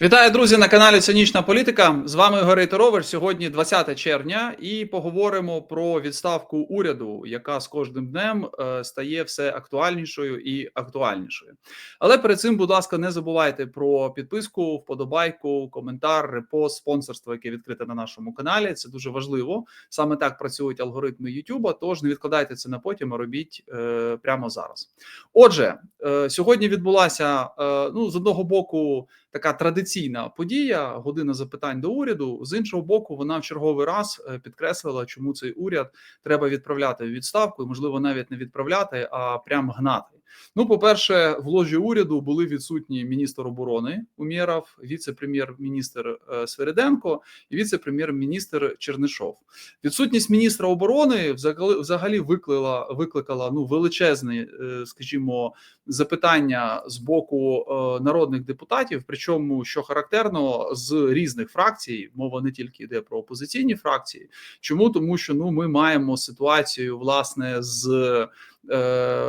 Вітаю, друзі, на каналі Цинічна Політика. З вами Горей Торовер. Сьогодні 20 червня, і поговоримо про відставку уряду, яка з кожним днем е, стає все актуальнішою і актуальнішою. Але перед цим, будь ласка, не забувайте про підписку, вподобайку, коментар, репост, спонсорство, яке відкрите на нашому каналі. Це дуже важливо. Саме так працюють алгоритми YouTube, Тож не відкладайте це на потім, а робіть е, прямо зараз. Отже, е, сьогодні відбулася е, ну з одного боку така традиційна подія, година запитань до уряду. З іншого боку, вона в черговий раз е, підкреслила, чому цей уряд треба відправляти в відставку, і можливо навіть не відправляти, а прям гнати. Ну, по перше, в ложі уряду були відсутні міністр оборони Умєров, віце-прем'єр-міністр е, Свериденко і віце-прем'єр-міністр Чернишов. Відсутність міністра оборони взагалі викликала викликала ну величезне, е, скажімо, запитання з боку народних депутатів. Причому що характерно з різних фракцій, мова не тільки йде про опозиційні фракції. Чому тому, що ну ми маємо ситуацію власне з е,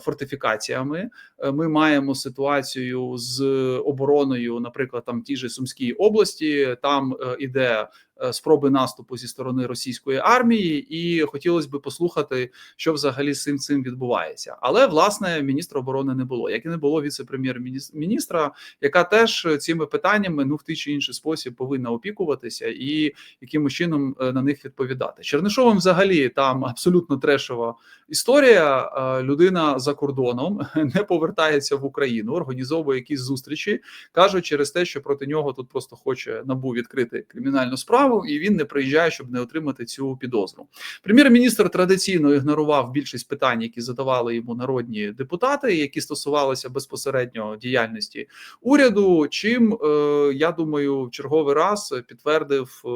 фортифікаціями, е, ми маємо ситуацію з обороною, наприклад, там ті ж Сумській області, там е, іде Е, спроби наступу зі сторони російської армії, і хотілося б послухати, що взагалі з цим цим відбувається. Але власне міністра оборони не було, як і не було віце-прем'єр-міністра, яка теж цими питаннями ну в той чи інший спосіб повинна опікуватися і якимось чином е, на них відповідати. Чернишовим взагалі там абсолютно трешова історія. Е, людина за кордоном не повертається в Україну, організовує якісь зустрічі, кажуть через те, що проти нього тут просто хоче набу відкрити кримінальну справу справу, і він не приїжджає, щоб не отримати цю підозру. Прем'єр-міністр традиційно ігнорував більшість питань, які задавали йому народні депутати, які стосувалися безпосередньо діяльності уряду. Чим е, я думаю, в черговий раз підтвердив е,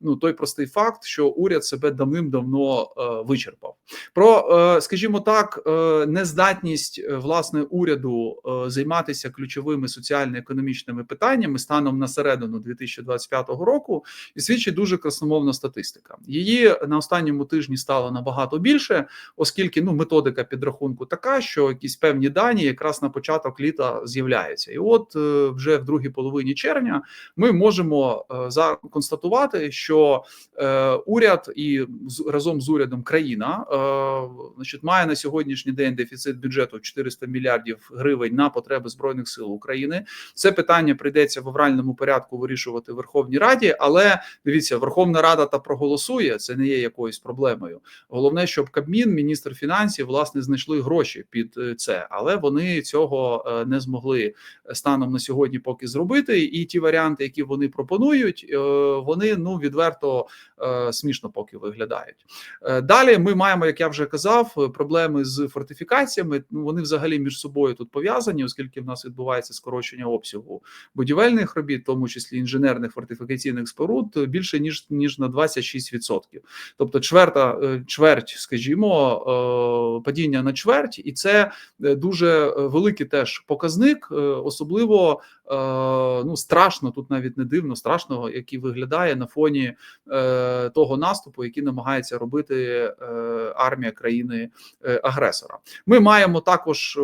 ну той простий факт, що уряд себе давним-давно е, вичерпав. Про, скажімо так, нездатність власне уряду займатися ключовими соціально-економічними питаннями станом на середину 2025 року і свідчить дуже красномовна статистика. Її на останньому тижні стало набагато більше, оскільки ну методика підрахунку така, що якісь певні дані якраз на початок літа з'являються, і от е, вже в другій половині червня ми можемо е, констатувати, що е, уряд і разом з урядом країна значить має на сьогоднішній день дефіцит бюджету 400 мільярдів гривень на потреби збройних сил України. Це питання прийдеться в авральному порядку вирішувати в Верховній Раді, але дивіться, Верховна Рада та проголосує. Це не є якоюсь проблемою. Головне, щоб Кабмін, міністр фінансів, власне, знайшли гроші під е, це, але вони цього е, не змогли станом на сьогодні поки зробити. І ті варіанти, які вони пропонують, е, вони ну відверто смішно поки виглядають. Далі ми маємо, як я вже казав, проблеми з фортифікаціями. Ну вони взагалі між собою тут пов'язані, оскільки в нас відбувається скорочення обсягу будівельних робіт, в тому числі інженерних фортифікаційних споруд споруд більше ніж ніж на 26%. Тобто, чверта е, чверть, скажімо, е, падіння на чверть, і це е, дуже великий теж показник, особливо ну страшно тут навіть не дивно, страшного, який виглядає на фоні того наступу, який намагається робити армія країни агресора. Ми маємо також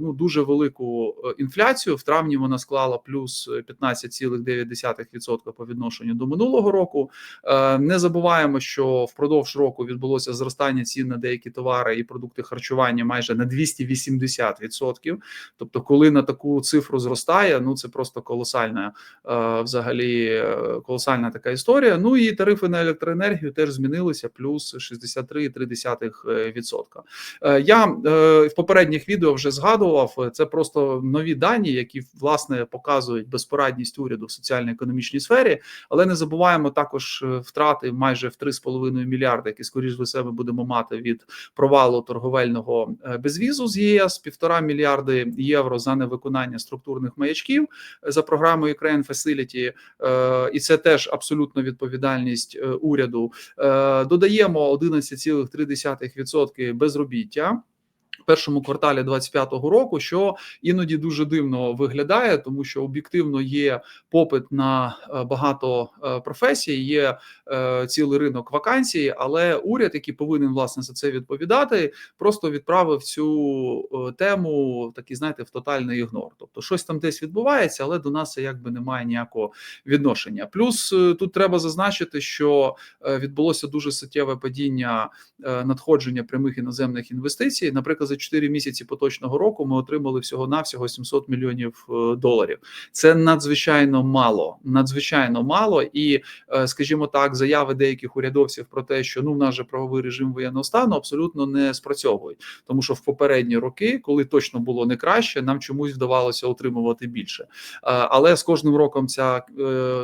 ну дуже велику інфляцію. В травні вона склала плюс 15,9% по відношенню до минулого року. Е, не забуваємо, що впродовж року відбулося зростання цін на деякі товари і продукти харчування майже на 280%. Тобто, коли на таку цифру зростає, ну це просто колосальна е, взагалі е, колосальна така історія. Ну і тарифи на електроенергію теж змінилися, плюс 63,3%. Я в попередніх відео вже згадував це просто нові дані, які власне показують безпорадність уряду в соціально-економічній сфері, але не забуваємо також е, втрати майже в 3,5 мільярди, які скоріш за себе будемо мати від провалу торговельного е, безвізу з ЄС, півтора мільярди євро за невиконання структурних маячків е, за програмою Ukraine Facility, і це теж абсолютно відповідальність уряду. Додаємо 11,3% безробіття. Першому кварталі 25-го року, що іноді дуже дивно виглядає, тому що об'єктивно є попит на е, багато е, професій, є е, цілий ринок вакансій, але уряд, який повинен власне за це відповідати, просто відправив цю тему такий, знаєте, в тотальний ігнор. Тобто, щось там десь відбувається, але до нас якби немає ніякого відношення. Плюс тут треба зазначити, що відбулося дуже суттєве падіння надходження прямих іноземних інвестицій. Наприклад, за 4 місяці поточного року ми отримали всього навсього 700 мільйонів е, доларів. Це надзвичайно мало, надзвичайно мало, і е, скажімо так, заяви деяких урядовців про те, що ну в нас же правовий режим воєнного стану абсолютно не спрацьовують, тому що в попередні роки, коли точно було не краще, нам чомусь вдавалося отримувати більше. Е, але з кожним роком ця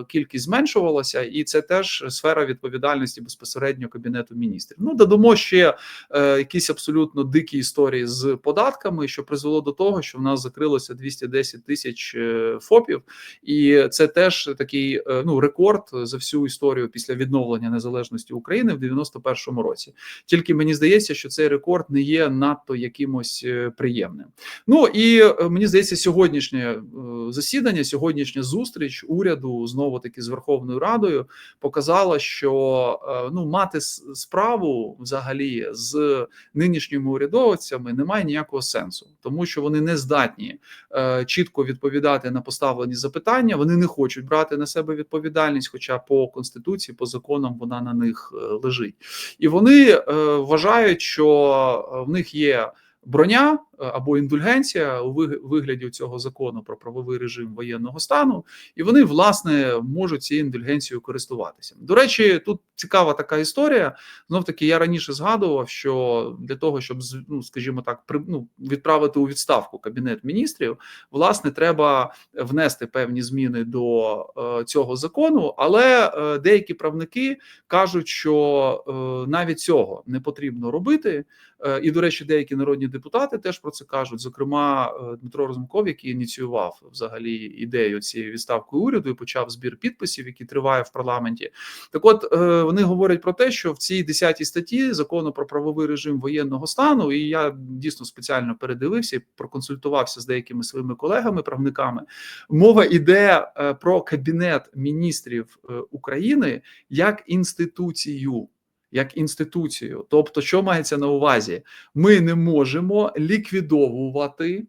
кількість зменшувалася, і це теж сфера відповідальності безпосередньо кабінету міністрів. Ну додамо ще якісь абсолютно дикі історії з податками, що призвело до того, що в нас закрилося 210 тисяч е, ФОПів, і це теж такий е, ну рекорд за всю історію після відновлення незалежності України в 91-му році. Тільки мені здається, що цей рекорд не є надто якимось е, приємним. Ну і мені здається, сьогоднішнє засідання, сьогоднішня зустріч уряду знову таки з Верховною Радою показала, що ну мати справу взагалі з нинішніми урядовцями немає ніякого сенсу, тому що вони не здатні е, чітко відповідати на поставлені запитання. Вони не хочуть брати на себе відповідальність, хоча по конституції, по законам вона на них е, лежить, і вони е, вважають, що в них є броня е, або індульгенція у вигляді цього закону про правовий режим воєнного стану, і вони власне можуть цією індульгенцією користуватися. До речі, тут цікава така історія. Знов таки я раніше згадував, що для того, щоб ну, скажімо так, ну, відправити у відставку кабінет міністрів, власне, треба внести певні зміни до е, цього закону, але е, деякі правники кажуть, що е, навіть цього не потрібно робити. Е, і, до речі, деякі народні депутати теж про це кажуть. Зокрема, е, Дмитро Розумков, який ініціював взагалі ідею цієї відставки уряду і почав збір підписів, який триває в парламенті. Так, от е, вони говорять про те, що в цій 10 статті закону про правовий режим воєнного стану, і я дійсно спеціально передивився і проконсультувався з деякими своїми колегами-правниками. Мова йде про кабінет міністрів України як інституцію як інституцію. Тобто, що мається на увазі, ми не можемо ліквідовувати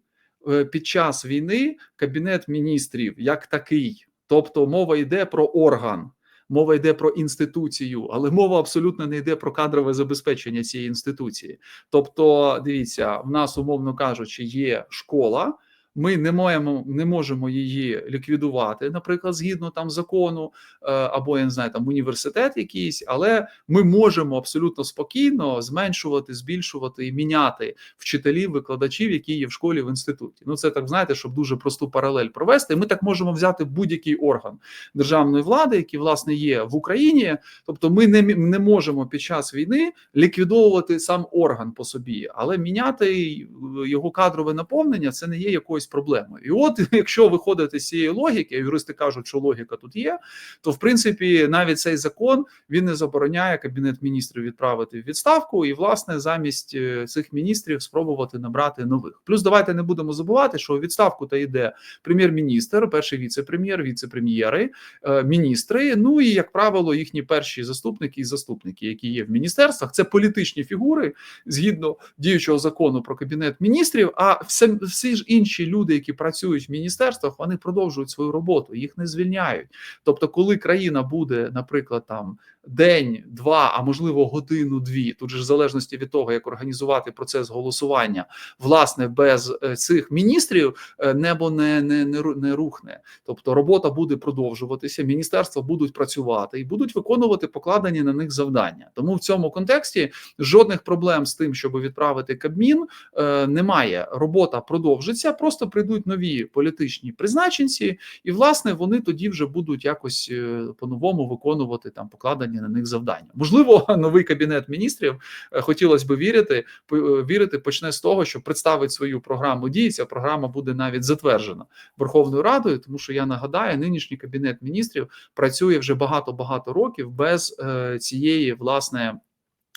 е, під час війни кабінет міністрів як такий. Тобто, мова йде про орган. Мова йде про інституцію, але мова абсолютно не йде про кадрове забезпечення цієї інституції. Тобто, дивіться, в нас, умовно кажучи, є школа, ми не маємо, не можемо її ліквідувати, наприклад, згідно там закону, е, або я не знаю, там університет якийсь, але ми можемо абсолютно спокійно зменшувати, збільшувати і міняти вчителів, викладачів, які є в школі в інституті. Ну це так знаєте, щоб дуже просту паралель провести. Ми так можемо взяти будь-який орган державної влади, який власне є в Україні. Тобто, ми не не можемо під час війни ліквідовувати сам орган по собі, але міняти його кадрове наповнення це не є якоюсь якоюсь проблемою. І от, якщо виходити з цієї логіки, юристи кажуть, що логіка тут є, то в принципі навіть цей закон він не забороняє кабінет міністрів відправити в відставку і, власне, замість е, цих міністрів спробувати набрати нових. Плюс давайте не будемо забувати, що у відставку та йде прем'єр-міністр, перший віце-прем'єр, віце-прем'єри, е, міністри. Ну і як правило, їхні перші заступники і заступники, які є в міністерствах, це політичні фігури згідно діючого закону про кабінет міністрів. А всі ж інші люди люди, які працюють в міністерствах, вони продовжують свою роботу, їх не звільняють. Тобто, коли країна буде, наприклад, там день, два, а можливо годину-дві, тут же в залежності від того, як організувати процес голосування, власне, без е, цих міністрів е, небо не не, не, не рухне. Тобто робота буде продовжуватися, міністерства будуть працювати і будуть виконувати покладені на них завдання. Тому в цьому контексті жодних проблем з тим, щоб відправити Кабмін, е, немає. Робота продовжиться, просто прийдуть нові політичні призначенці, і власне вони тоді вже будуть якось по-новому виконувати там покладені покладені на них завдання. Можливо, новий кабінет міністрів е, хотілося б вірити. Е, вірити почне з того, що представить свою програму дій. Ця програма буде навіть затверджена Верховною Радою, тому що я нагадаю, нинішній кабінет міністрів працює вже багато багато років без е, цієї власне.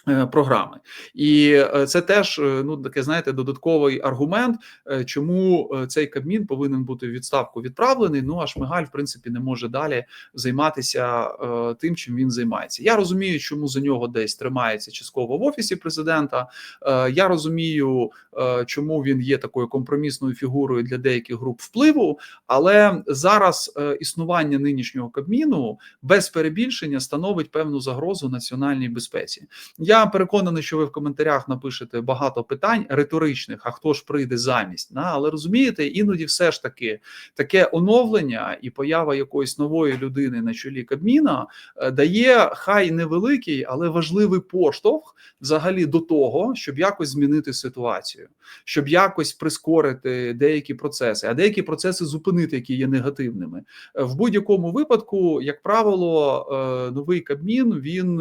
Е, програми, і е, це теж е, ну таке знаєте додатковий аргумент, чому цей Кабмін повинен бути в відставку відправлений. Ну а Шмигаль, в принципі, не може далі займатися тим, чим він займається. Я розумію, чому за нього десь тримається частково в офісі президента. Я розумію, чому він є такою компромісною фігурою для деяких груп впливу, але зараз існування нинішнього Кабміну без перебільшення становить певну загрозу національній безпеці. Я переконаний, що ви в коментарях напишете багато питань риторичних, а хто ж прийде замість. На але розумієте, іноді все ж таки таке оновлення і поява якоїсь нової людини на чолі Кабміна е, дає хай невеликий, але важливий поштовх взагалі до того, щоб якось змінити ситуацію, щоб якось прискорити деякі процеси, а деякі процеси зупинити, які є негативними. Е, в будь-якому випадку, як правило, е, новий Кабмін він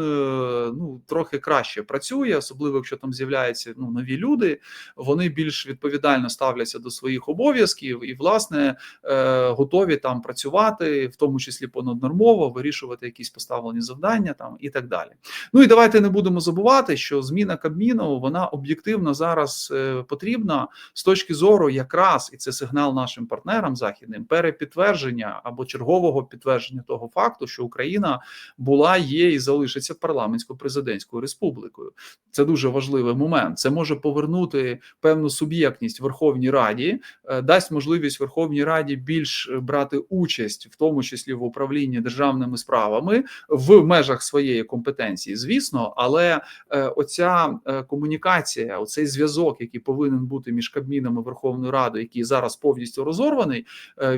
ну трохи краще краще працює, особливо якщо там з'являються ну нові люди, вони більш відповідально ставляться до своїх обов'язків і, власне, е, готові там працювати, в тому числі понаднормово, вирішувати якісь поставлені завдання там і так далі. Ну і давайте не будемо забувати, що зміна Кабміну вона об'єктивно зараз е, потрібна з точки зору, якраз і це сигнал нашим партнерам західним перепідтвердження або чергового підтвердження того факту, що Україна була, є і залишиться парламентсько-президентською республікою республікою. Це дуже важливий момент. Це може повернути певну суб'єктність Верховній Раді, е, дасть можливість Верховній Раді більш брати участь, в тому числі в управлінні державними справами в межах своєї компетенції, звісно, але е, оця е, комунікація, оцей зв'язок, який повинен бути між Кабміном і Верховною Радою, який зараз повністю розорваний,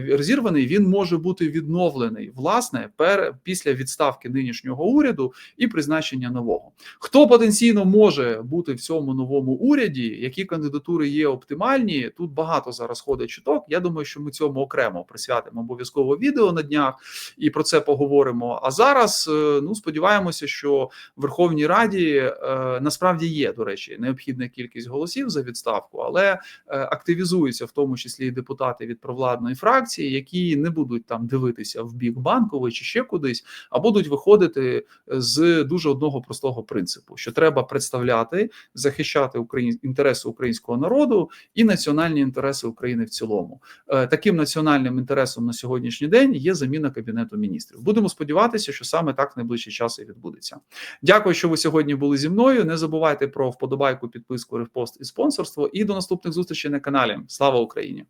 розірваний, він може бути відновлений власне пер після відставки нинішнього уряду і призначення нового. Хто потенційно може бути в цьому новому уряді, які кандидатури є оптимальні? Тут багато зараз ходить чуток. Я думаю, що ми цьому окремо присвятимо обов'язково відео на днях і про це поговоримо. А зараз е, ну сподіваємося, що в Верховній Раді е, насправді є до речі необхідна кількість голосів за відставку, але е, активізуються в тому числі і депутати від провладної фракції, які не будуть там дивитися в бік банкової чи ще кудись, а будуть виходити з дуже одного простого принципу що треба представляти, захищати Україн... інтереси українського народу і національні інтереси України в цілому. Е, таким національним інтересом на сьогоднішній день є заміна кабінету міністрів. Будемо сподіватися, що саме так в час і відбудеться. Дякую, що ви сьогодні були зі мною. Не забувайте про вподобайку, підписку, репост і спонсорство. І до наступних зустрічей на каналі. Слава Україні!